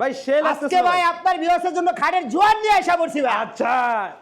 ভাই সেল আজকে ভাই। আপনার ভিউয়ার্সের জন্য খাটের জোয়ার নিয়ে আসা করছি ভাই। আচ্ছা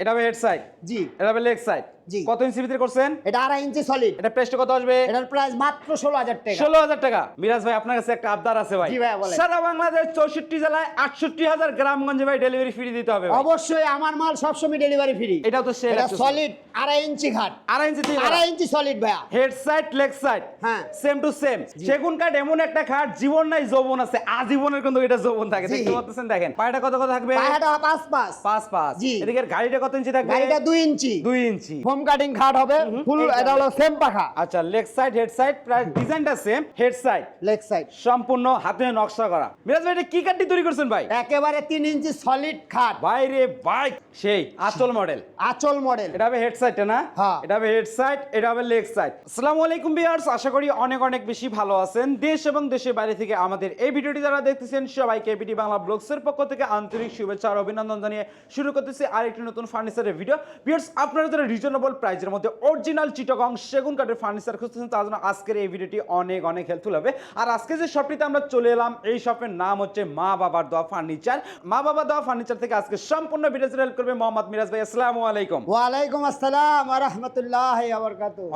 এটা হবে হেড সাইড জি। এটা হবে লেগ সাইড জি। কত ইঞ্চি ভিতরে করছেন? এটা আড়াই ইঞ্চি সলিড এটা প্রেসটা কত আসবে? এটার প্রাইস মাত্র ষোলো হাজার টাকা। ষোলো হাজার টাকা। মিরাজ ভাই আপনার কাছে একটা আবদার আছে ভাই। সারা বাংলাদেশ চৌষট্টি জেলায় আটষট্টি হাজার গ্রামগঞ্জে ভাই ডেলিভারি ফ্রি দিতে হবে অবশ্যই আমার মাল সবসময় ডেলিভারি ফ্রি এটাও তো এটা সলিড আড়াই ইঞ্চি খাট। আড়াই ইঞ্চি আড়াই ইঞ্চি সলিড ভাইয়া। হেড সাইড লেগ সাইড হ্যাঁ। সেম টু সেম সেগুন কাঠ এমন একটা খাট জীবন নাই যৌবন আছে। আজীবনের কিন্তু এটা যৌবন থাকে। দেখতে পাচ্ছেন দেখেন। পায়টা কত কত থাকবে? পাহাড়টা পাঁচ পাঁচ। পাঁচ পাঁচ। এদিকে গাড়িটা কত ইঞ্চি থাকবে? গাড়িটা দুই ইঞ্চি। দুই ইঞ্চি। কাটিং খাট হবে ফুল এটা হলো সেম পাখা। আচ্ছা লেগ সাইড হেড সাইড প্রায় ডিজাইনটা same head side leg side সম্পূর্ণ হাতে নকশা করা। মিরাজ ভাই এটা কি কাঠটি তৈরি করছেন ভাই? একেবারে তিন ইঞ্চি সলিড খাট ভাই রে বাইক সেই আচল মডেল আচল মডেল এটা হবে হেড সাইডটা না? হ্যাঁ। এটা হবে হেড সাইড এটা হবে লেগ সাইড আসসালামু আলাইকুম ভিউয়ার্স আশা করি অনেক অনেক বেশি ভালো আছেন। দেশ এবং দেশের বাইরে থেকে আমাদের এই ভিডিওটি যারা দেখতেছেন সবাইকে এবিটি বাংলা ব্লগসের পক্ষ থেকে আন্তরিক শুভেচ্ছা আর অভিনন্দন জানিয়ে শুরু করতেছি আরেকটি নতুন ফার্নিচারের ভিডিও ভিউয়ার্স আপনারা যারা রিজনেবল প্রাইসের মধ্যে অরিজিনাল চিটাগং সেগুন কাঠের ফার্নিচার খুঁজতেছেন তার জন্য আজকের এই ভিডিওটি অনেক অনেক হেল্পফুল হবে। আর আজকে যে শপটিতে আমরা চলে এলাম এই শপের নাম হচ্ছে মা বাবার দোয়া ফার্নিচার মা বাবা দোয়া ফার্নিচার থেকে আজকে সম্পূর্ণ ভিডিও হেল্প করবে মোহাম্মদ মিরাজ ভাই। আসসালামু আলাইকুম। ওয়ালাইকুম আসসালাম ওয়া রাহমাতুল্লাহি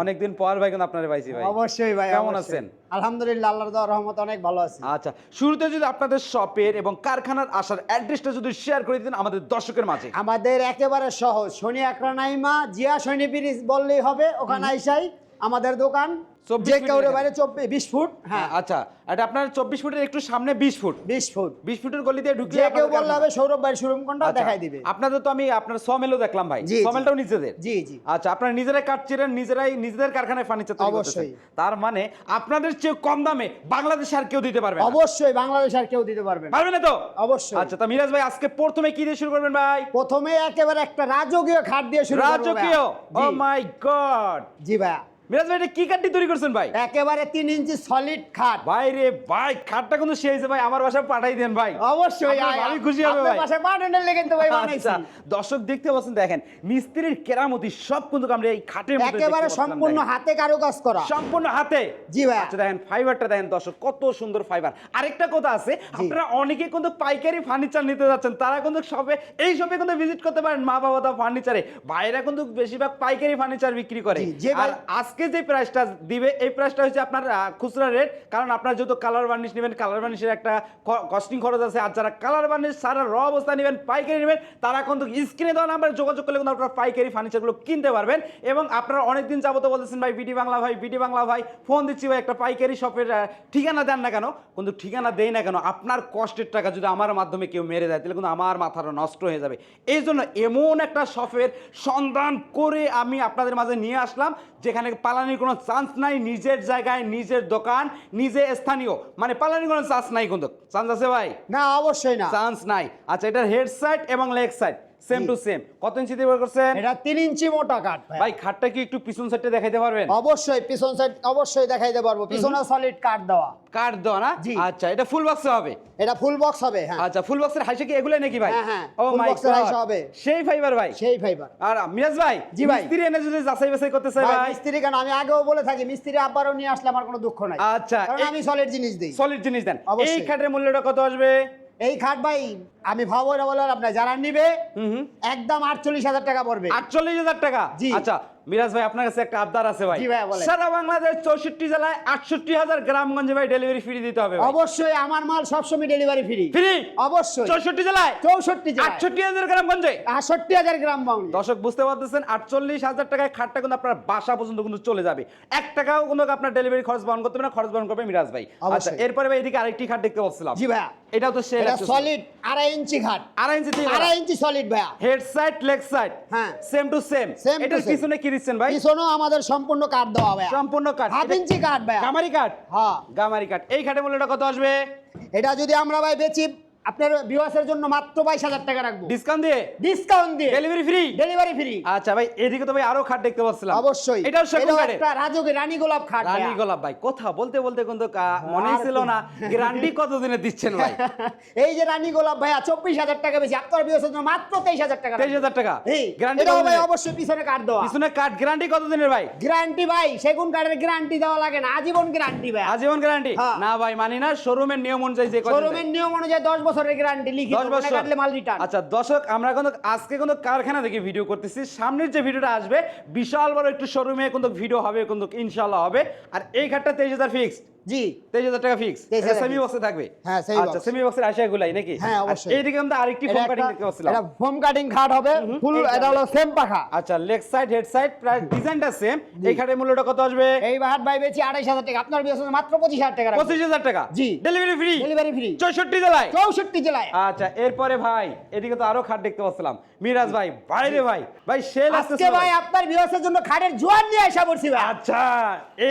অনেকদিন পর ভাই কিন্তু আপনার পাইছি ভাই। অবশ্যই ভাই কেমন আছেন? আলহামদুলিল্লাহ আল্লাহর দোয়া রহমত অনেক ভালো আছি। আচ্ছা শুরুতে যদি আপনাদের শপের এবং কারখানার আসার অ্যাড্রেসটা যদি শেয়ার করে দিতেন আমাদের দর্শকের মাঝে। আমাদের একেবারে সহজ শনি একরানাইমা জিয়া সৈনি ব্রিজ বললেই হবে ওখানে আইসাই আমাদের দোকান। 24 যে কাউরে বাইরে চব্বিশ বিশ ফুট হ্যাঁ হ্যাঁ। আচ্ছা এটা আপনার চব্বিশ ফুটের একটু সামনে বিশ ফুট। বিশ ফুট। বিশ ফুটের গলি দিয়ে ঢুকলে কেউ বললে হবে সৌরভ ভাইয়ের শোরুম কোনটা আচ্ছা, দেখাই দিবে। আপনাদের তো আমি আপনার সমেলও দেখলাম ভাই। জি, জি। সমেলটাও নিজেদের। জি জি। আচ্ছা আপনারা নিজেরাই কাটছিলেন নিজেরাই নিজেদের কারখানায় ফার্নিচার তৈরি করতেছেন। তার মানে আপনাদের চেয়ে কম দামে বাংলাদেশে আর কেউ দিতে পারবে অবশ্যই বাংলাদেশ আর কেউ দিতে পারবে না। পারবে না তো? অবশ্যই। আচ্ছা তা মিরাজ ভাই আজকে প্রথমে কি দিয়ে শুরু করবেন ভাই? প্রথমে একেবারে একটা রাজকীয় খাট দিয়ে শুরু রাজকীয়? Oh ও মাই গড জি ভাইয়া। মিরাজ ভাই এটা কি কাঠটি তৈরি করছেন ভাই? একেবারে তিন ইঞ্চি সলিড খাট। ভাই রে ভাই খাটটা কিন্তু সেই ভাই আমার বাসায় পাঠাই দেন ভাই। অবশ্যই ভালোই খুশি হবে ভাই। পাঠানোর লেগে তো ভাই বানাইছি। আচ্ছা দর্শক দেখতে পাচ্ছেন দেখেন মিস্ত্রির কেরামতি সব কিন্তু আমরা এই খাটের মধ্যে একেবারে সম্পূর্ণ হাতে কারুকাজ করা। সম্পূর্ণ হাতে? জি ভাই। আচ্ছা দেখেন ফাইবারটা দেখেন দর্শক কত সুন্দর ফাইবার আরেকটা কথা আছে আপনারা অনেকে কিন্তু পাইকারি ফার্নিচার নিতে যাচ্ছেন তারা কিন্তু সবে এই সবে কিন্তু ভিজিট করতে পারেন মা বাবা ফার্নিচারে ভাইরা কিন্তু বেশিরভাগ পাইকারি ফার্নিচার বিক্রি করে। আর আজকে যে প্রাইসটা দিবে, এই প্রাইসটা হচ্ছে আপনার খুচরা রেট কারণ আপনার যেহেতু কালার বার্নিশ নেবেন কালার বার্নিশের একটা কস্টিং খরচ আছে। আর যারা কালার বার্নিশ সারা র অবস্থা নেবেন, পাইকারি নেবেন, তারা কিন্তু স্ক্রিনে দেওয়া নাম্বারে যোগাযোগ করলে কিন্তু আপনারা পাইকারি ফার্নিচারগুলো কিনতে পারবেন। এবং আপনারা অনেকদিন যাবত বলতেছেন, ভাই, বিডি বাংলা ভাই, বিডি বাংলা ভাই ফোন দিচ্ছি ভাই, একটা পাইকারি শপের ঠিকানা দেন না কেন? কিন্তু ঠিকানা দেই না কেন, আপনার কষ্টের টাকা যদি আমার মাধ্যমে কেউ মেরে দেয়, তাহলে কিন্তু আমার মাথাটা নষ্ট হয়ে যাবে। এই জন্য এমন একটা শপের সন্ধান করে আমি আপনাদের মাঝে নিয়ে আসলাম, যেখানে পালানির কোনো চান্স নাই নিজের জায়গায় নিজের দোকান নিজে স্থানীয়। মানে পালানির কোনো চান্স নাই কিন্তু। চান্স আছে ভাই? না অবশ্যই না। চান্স নাই। আচ্ছা এটার হেড সাইড এবং leg side same to same কত ইঞ্চি দিয়ে বের করছেন? এটা তিন ইঞ্চি মোটা কাঠ ভাই। ভাই খাটটা কি একটু পিছন সাইডটা দেখাইতে পারবেন? অবশ্যই পিছন সাইড অবশ্যই দেখাইতে পারব। পিছনে সলিড কাঠ দেওয়া। কাঠ দেওয়া না? আচ্ছা এটা ফুল বক্স হবে? এটা ফুল বক্স হবে হ্যাঁ। আচ্ছা ফুল বক্সের হাইসে কি এগুলাই নাকি ভাই? হ্যাঁ, ও মাই এর হবে। সেই ফাইবার ভাই। সেই ফাইবার আর মিরাজ ভাই জি ভাই। মিস্ত্রি এনে যদি যাচাই বাছাই করতে চাই ভাই মিস্ত্রি কেন? আমি আগেও বলে থাকি মিস্ত্রি আবারও নিয়ে আসলে আমার কোনো দুঃখ নাই। আচ্ছা কারণ আমি সলিড জিনিস দিই। সলিড জিনিস দেন। এই। খাটের মূল্যটা কত আসবে? এই খাট ভাই আমি ভাবো না বলার আপনার যারা নিবে একদম আটচল্লিশ হাজার টাকা পড়বে। আটচল্লিশ হাজার টাকা? জি। আচ্ছা মিরাজ ভাই আপনার কাছে একটা আবদার আছে ভাই। ভাই। সারা বাংলাদেশ চৌষট্টি জেলায় আটষট্টি হাজার গ্রামগঞ্জে ভাই ডেলিভারি ফ্রি দিতে হবে অবশ্যই আমার মাল সবসময় ডেলিভারি ফ্রি ফ্রি অবশ্যই। চৌষট্টি জেলায়? চৌষট্টি আটষট্টি হাজার গ্রামগঞ্জে? আটষট্টি হাজার গ্রাম দর্শক বুঝতে পারতেছেন আটচল্লিশ হাজার টাকায় খাটটা কিন্তু আপনার বাসা পর্যন্ত কিন্তু চলে যাবে। এক টাকাও কিন্তু আপনার ডেলিভারি খরচ বহন করতে না খরচ বহন করবে মিরাজ ভাই। আচ্ছা এরপরে ভাই এদিকে আরেকটি খাট দেখতে পাচ্ছিলাম জি ভাইয়া। এটাও তো এটা সলিড আড়াই ইঞ্চি ঘাট। আড়াই ইঞ্চি আড়াই ইঞ্চি সলিড ভাইয়া। হেড সাইড লেগ সাইড হ্যাঁ। সেম টু সেম সেম এটার পিছনে কি দিচ্ছেন ভাই? পিছনেও আমাদের সম্পূর্ণ কাঠ দেওয়া ভাইয়া। সম্পূর্ণ কাঠ হাফ ইঞ্চি কাঠ ভাইয়া। গামারি কাঠ হ্যাঁ। গামারি কাঠ এই কাঠে বলে এটা কত আসবে? এটা যদি আমরা ভাই বেচি আপনার বিওয়াসের জন্য মাত্র বাইশ হাজার টাকা রাখব। ডিসকাউন্ট দিয়ে? ডিসকাউন্ট দিয়ে। ডেলিভারি ফ্রি ডেলিভারি ফ্রি আচ্ছা ভাই এদিকে তো ভাই আরও খাট দেখতে পাচ্ছিলাম। অবশ্যই। এটাও সেগুন কাঠের। একটা রাজকীয় রানী গোলাপ খাট রানী গোলাপ ভাই। কথা বলতে বলতে কিন্তু মনেই ছিল না গ্যারান্টি কতদিনে দিচ্ছেন ভাই। এই যে রানী গোলাপ চব্বিশ হাজার টাকা বেশি। আপনার বিওয়াসের জন্য মাত্র তেইশ হাজার টাকা তেইশ হাজার টাকা? গ্যারান্টি এটাও ভাই অবশ্যই পিছনে কাঠ দেওয়া। পিছনে কাঠ গ্যারান্টি কতদিনের ভাই? গ্যারান্টি ভাই সেগুন কাঠের গ্যারান্টি দেওয়া লাগে না। আজীবন গ্যারান্টি ভাই আজীবন গ্যারান্টি। না ভাই মানি না। শোরুমের নিয়ম অনুযায়ী যে শোরুমের নিয়ম অনুযায়ী দশ বছরের গ্যারান্টি লিখিত দশ বছর। কাটলে মাল রিটার্ন আচ্ছা দর্শক আমরা কিন্তু আজকে কিন্তু কারখানা থেকে ভিডিও করতেছি। সামনের যে ভিডিওটা আসবে বিশাল বড় একটু শোরুমে কিন্তু ভিডিও হবে কিন্তু ইনশাল্লাহ হবে। আর এই খাটটা তেইশ হাজার ফিক্স জি তেইশ হাজার টাকা ফিক্স 23,000 সেমি বক্সে থাকবে। হ্যাঁ, আচ্ছা সেমি বক্সের আশা গুলাই নাকি? হ্যাঁ, অবশ্যই। এইদিকে আমরা আরেকটি ফোম কাটিং দেখতে পাচ্ছিলাম এটা ফোম কাটিং খাট হবে ফুল এটা হলো সেম পাখা। আচ্ছা লেগ সাইড হেড সাইড প্রায় ডিজাইনটা সেম এই খাটের মূল্যটা কত আসবে? এই ভাই বেচি টাকা। আপনার মাত্র পঁচিশ হাজার টাকা পঁচিশ হাজার টাকা? জি। ডেলিভারি ফ্রি ডেলিভারি ফ্রি চৌষট্টি জেলায়? চৌষট্টি জেলায়। আচ্ছা এরপরে ভাই এদিকে তো আরও খাট দেখতে পাচ্ছিলাম। মিরাজ ভাই বাইরে ভাই। ভাই সেল আজকে ভাই। আপনার জন্য খাটের জোয়ার নিয়ে আসা পড়ছি ভাই। আচ্ছা এই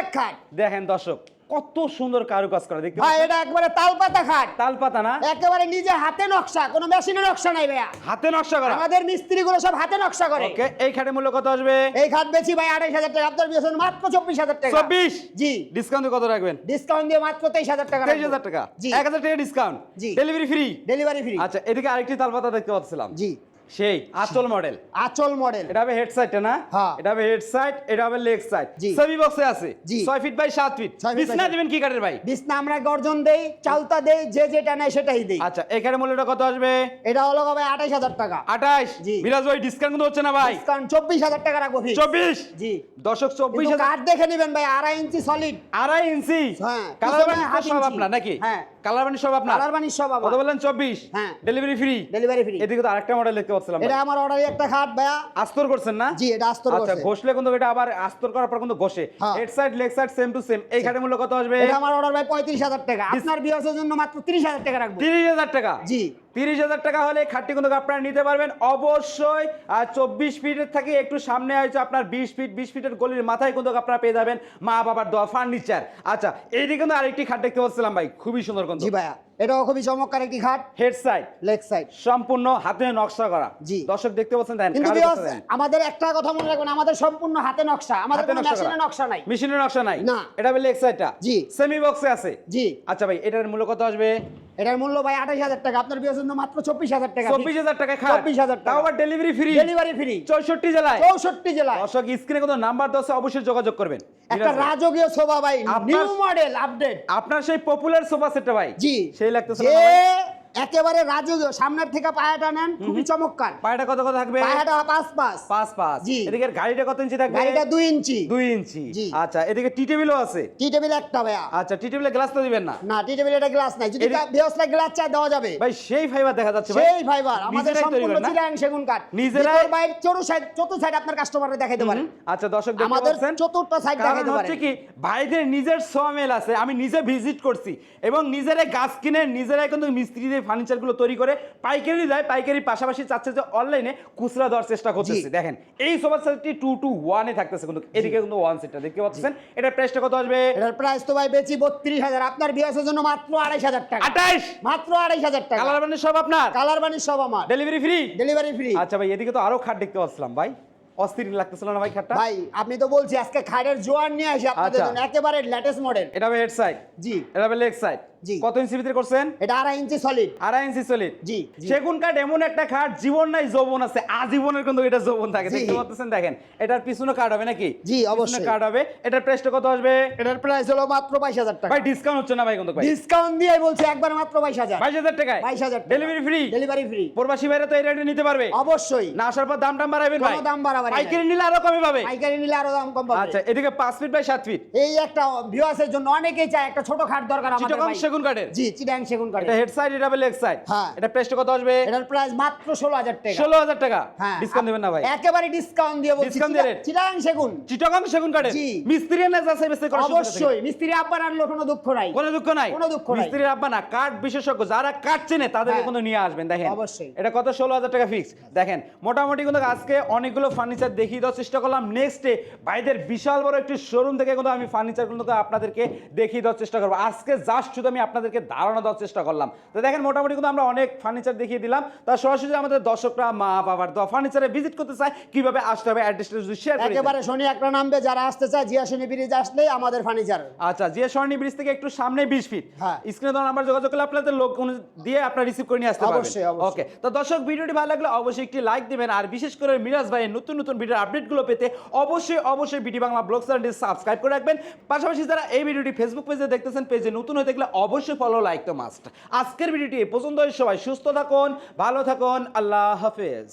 এক খাট। দেখেন দর্শক কত সুন্দর কারুকাজ করা দেখতে ভাই এটা একবারে তালপাতা খাট। তাল পাতা না? একেবারে নিজে হাতে নকশা কোনো মেশিনের নকশা নাই ভাইয়া। হাতে নকশা করা? আমাদের মিস্ত্রিগুলো সব হাতে নকশা করে। ওকে এই খাটের মূল্য কত আসবে? এই খাট বেচি ভাই আড়াইশ হাজার টাকা। আপনার বিয়ের মাত্র চব্বিশ হাজার টাকা। চব্বিশ? জি। ডিসকাউন্ট কত রাখবেন? ডিসকাউন্ট দিয়ে মাত্র তেইশ হাজার টাকা তেইশ হাজার টাকা? জি। এক হাজার টাকা ডিসকাউন্ট জি। ডেলিভারি ফ্রি ডেলিভারি ফ্রি আচ্ছা এদিকে আরেকটি তাল পাতা দেখতে পাচ্ছিলাম। জি। সেই আচল মডেল। আচল মডেল। এটা হবে হেড সাইড না? হ্যাঁ। এটা হবে হেড সাইড এটা হবে লেগ সাইড। সেমি বক্সে আছে। জি। 6 ফিট বাই 7 ফিট বিছনা। দিবেন কি কাঠের ভাই? বিছনা আমরা গর্জন দেই চালতা দেই যে যেটা নেয় সেটাই দেই। আচ্ছা এখানে মূল্যটা কত আসবে? এটা হলো ভাই আঠাইশ হাজার টাকা। 28 জি। মিরাজ ভাই ডিসকাউন্ট কিন্তু হচ্ছে না ভাই। ডিসকাউন্ট চব্বিশ হাজার টাকা রাখব ফিক্স 24 জি। দর্শক 24 কিন্তু হাজার কাঠ দেখে নেবেন ভাই আড়াই ইঞ্চি সলিড আড়াই ইঞ্চি? হ্যাঁ, কালার বানি সব আপনার নাকি? হ্যাঁ। কালার বানি সব আপনার? কালার বানির সব কত বললেন 24 হ্যাঁ। ডেলিভারি ফ্রি ডেলিভারি ফ্রি এদিকে তো আরেকটা মডেল দেখতে পাচ্ছিলাম এটা আমার অর্ডারে একটা খাট ভাইয়া। আস্তর করছেন না? জি এটা আস্তর আচ্ছা ঘষলে কিন্তু এটা আবার আস্তর করার পর কিন্তু ঘষে। Head side leg side same to same এই খাটের মূল্য কত আসবে? এটা আমার অর্ডার ভাই পঁয়ত্রিশ হাজার টাকা। আপনার জন্য মাত্র তিরিশ হাজার টাকা রাখব। তিরিশ হাজার টাকা? জি। তিরিশ হাজার টাকা হলে খাটটি কিন্তু আপনারা নিতে পারবেন। অবশ্যই আর চব্বিশ ফিটের থেকে একটু সামনে হয়েছে আপনার বিশ ফিট বিশ ফিটের গলির মাথায় কিন্তু আপনারা পেয়ে যাবেন মা বাবার দেওয়া ফার্নিচার আচ্ছা এইদিকে কিন্তু আরেকটি খাট দেখতে পাচ্ছিলাম ভাই। খুবই সুন্দর কিন্তু। জি ভাইয়া। এটাও খুবই চমৎকার একটি খাট হেড সাইড লেগ সাইড সম্পূর্ণ হাতে নকশা করা। জি। দর্শক দেখতে পাচ্ছেন দেখেন কিন্তু। আমাদের একটা কথা মনে রাখবেন আমাদের সম্পূর্ণ হাতে নকশা আমাদের কোনো নকশা মেশিনে নকশা নাই। মেশিনের নকশা নাই? না। এটা লেগ সাইডটা জি। সেমি বক্সে আছে? জি। আচ্ছা ভাই এটার মূল্য কত আসবে? এটার মূল্য ভাই আঠাশ হাজার টাকা। আপনার বিয়ের জন্য মাত্র চব্বিশ হাজার টাকা চব্বিশ হাজার টাকা চব্বিশ হাজার টাকা। আবার ডেলিভারি ফ্রি ডেলিভারি ফ্রি চৌষট্টি জেলায়। চৌষট্টি জেলায়। দর্শক স্ক্রিনে কোনো নাম্বার দশে অবশ্যই যোগাযোগ করবেন। একটা রাজকীয় সোফা ভাই নিউ মডেল আপডেট আপনার সেই পপুলার সোফা সেটটা ভাই। জি। সেই লাগতেছে? একেবারে রাজকীয় সামনের থেকে পায়াটা নেন খুবই চমৎকার। পায়টা কত কত থাকবে? পায়াটা পাঁচ পাঁচ। পাঁচ পাঁচ। জি। এদিকে গাড়িটা কত ইঞ্চি থাকবে? গাড়িটা দুই ইঞ্চি। দুই ইঞ্চি। আচ্ছা এদিকে টি টেবিলও আছে? টি টেবিল একটা ভাইয়া। আচ্ছা টি টেবিলে গ্লাস তো দিবেন না? না টি টেবিল এটা গ্লাস নাই। যদি এদিকে- গ্লাস চাই দেওয়া যাবে। ভাই সেই ফাইবার দেখা যাচ্ছে ভাই। সেই ফাইবার। আমাদের সম্পূর্ণ চিরাং সেগুন কাঠ। নিজেরাই- বাইর চতুর সাইড চতুর সাইড আপনার কাস্টমারকে দেখাইতে পারেন। আচ্ছা দর্শক দেখতে আমাদের চতুর্থ সাইড দেখাইতে হচ্ছে পারেন। কি ভাইদের নিজের সোয়ামেল আছে আমি নিজে ভিজিট করছি এবং নিজেরাই গাছ কিনে নিজেরাই কিন্তু মিস্ত্রিদের ফার্নিচারগুলো তৈরি করে পাইকারি দেয় পাইকারি পাশাপাশি চাচ্ছে যে অনলাইনে খুচরা দেওয়ার চেষ্টা করতেছে। দেখেন এই সোফা সেটটি টু টু ওয়ানে থাকতেছে কিন্তু এদিকে কিন্তু ওয়ান সেটটা দেখতে পাচ্ছেন? এটার প্রাইসটা কত আসবে? এটার প্রাইস তো ভাই বেচি বত্রিশ হাজার আপনার বিয়াসের জন্য মাত্র আড়াইশ হাজার টাকা। আঠাইশ? মাত্র আড়াইশ হাজার টাকা। কালার বান্ডেল সব আপনার? কালার বানির সব আমার। ডেলিভারি ফ্রি ডেলিভারি ফ্রি আচ্ছা ভাই এদিকে তো আরও খাট দেখতে পাচ্ছিলাম ভাই। অস্থির লাগতেছিল না ভাই খাটটা? ভাই আপনি তো বলছি আজকে খাটের জোয়ার নিয়ে আসি আপনাদের আচ্ছা। জন্য একেবারে লেটেস্ট মডেল এটা হবে হেড সাইড জি। এটা হবে লেগ সাইড জি। কত ইঞ্চি ভিতরে করছেন? এটা আড়াই ইঞ্চি সলিড আড়াই ইঞ্চি সলিড জি। সেগুন কাঠ এমন একটা কাঠ জীবন নাই যৌবন আছে। আজীবনের কিন্তু এটা যৌবন থাকে। দেখতে পাচ্ছেন দেখেন এটার পিছনে কার্ড হবে নাকি? জি, অবশ্যই। কার্ড হবে। এটার প্রাইসটা কত আসবে? এটার প্রাইস হলো মাত্র বাইশ হাজার টাকা। ভাই ডিসকাউন্ট হচ্ছে না ভাই কিন্তু ভাই? ডিসকাউন্ট দিয়ে বলছি একবার মাত্র বাইশ হাজার। বাইশ হাজার টাকায়? বাইশ হাজার ডেলিভারি ফ্রি ডেলিভারি ফ্রি প্রবাসী ভাইরা তো এই রেটে নিতে পারবে? অবশ্যই। না আসার পর দাম টাম বাড়াবেন ভাই দাম বাড়াবাড়ি নাই। পাইকারি নিলে আরও কমে পাবে? পাইকারি নিলে আরও দাম কম পাবে। আচ্ছা এদিকে পাঁচ ফিট বাই সাত ফিট এই একটা ভিউয়ার্সের জন্য অনেকেই চায় একটা ছোট খাট দরকার আমাদের সেগুন কাঠের? জি চিটাং সেগুন কাঠ এটা হেড সাইড এটা লেগ সাইড হ্যাঁ। এটা প্রাইসটা কত আসবে? এটার প্রাইস মাত্র ষোলো হাজার টাকা। ষোলো হাজার টাকা? হ্যাঁ। ডিসকাউন্ট দেবেন না ভাই। একেবারে ডিসকাউন্ট দিয়ে বলছি দিয়ে চিটাং সেগুন। চিটাগং সেগুন কাঠের? জি। মিস্ত্রি না বাছাই করার সুবিধা অবশ্যই। মিস্ত্রি আব্বার আনলো কোনো দুঃখ নাই। কোনো দুঃখ নাই? কোনো দুঃখ নাই। মিস্ত্রির আব্বা না কাঠ বিশেষজ্ঞ। যারা কাঠ চেনে তাদেরকে হ্যাঁ। কিন্তু নিয়ে আসবেন দেখেন। অবশ্যই। এটা কত? ষোলো হাজার টাকা ফিক্স দেখেন মোটামুটি কিন্তু আজকে অনেকগুলো ফার্নিচার দেখিয়ে দেওয়ার চেষ্টা করলাম। নেক্সট ডে ভাইদের বিশাল বড় একটি শোরুম থেকে কিন্তু আমি ফার্নিচারগুলো আপনাদেরকে দেখিয়ে দেওয়ার চেষ্টা করব। আজকে জাস্ট শুধু আমি আপনাদেরকে ধারণা দেওয়ার চেষ্টা করলাম তো দেখেন মোটামুটি কিন্তু আমরা অনেক ফার্নিচার দেখিয়ে দিলাম তার সরাসরি আমাদের দর্শকরা মা বাবার দেওয়া ফার্নিচারে ভিজিট করতে চায় কীভাবে আসতে হবে অ্যাড্রেসটা যদি শেয়ার করে। একেবারে শনি একটা নামবে যারা আসতে চায় জিয়া শনি ব্রিজ আসলে আমাদের ফার্নিচার আচ্ছা যে স্বর্ণী ব্রিজ থেকে একটু সামনে বিশ ফিট হ্যাঁ। স্ক্রিনে দেওয়া নাম্বার যোগাযোগ করলে আপনাদের লোক দিয়ে আপনারা রিসিভ করে নিয়ে আসতে পারবেন অবশ্যই। ওকে তো দর্শক ভিডিওটি ভালো লাগলে অবশ্যই একটি লাইক দিবেন আর বিশেষ করে মিরাজ ভাইয়ের নতুন নতুন ভিডিওর আপডেটগুলো পেতে অবশ্যই অবশ্যই বিডি বাংলা ব্লগ চ্যানেলটি সাবস্ক্রাইব করে রাখবেন পাশাপাশি যারা এই ভিডিওটি ফেসবুক পেজে দেখতেছেন পেজে নতুন হয়ে থাকলে অবশ্যই ফলো লাইক তো মাস্ট আজকের ভিডিওটি পছন্দ পর্যন্ত সবাই সুস্থ থাকুন, ভালো থাকুন। আল্লাহ হাফেজ।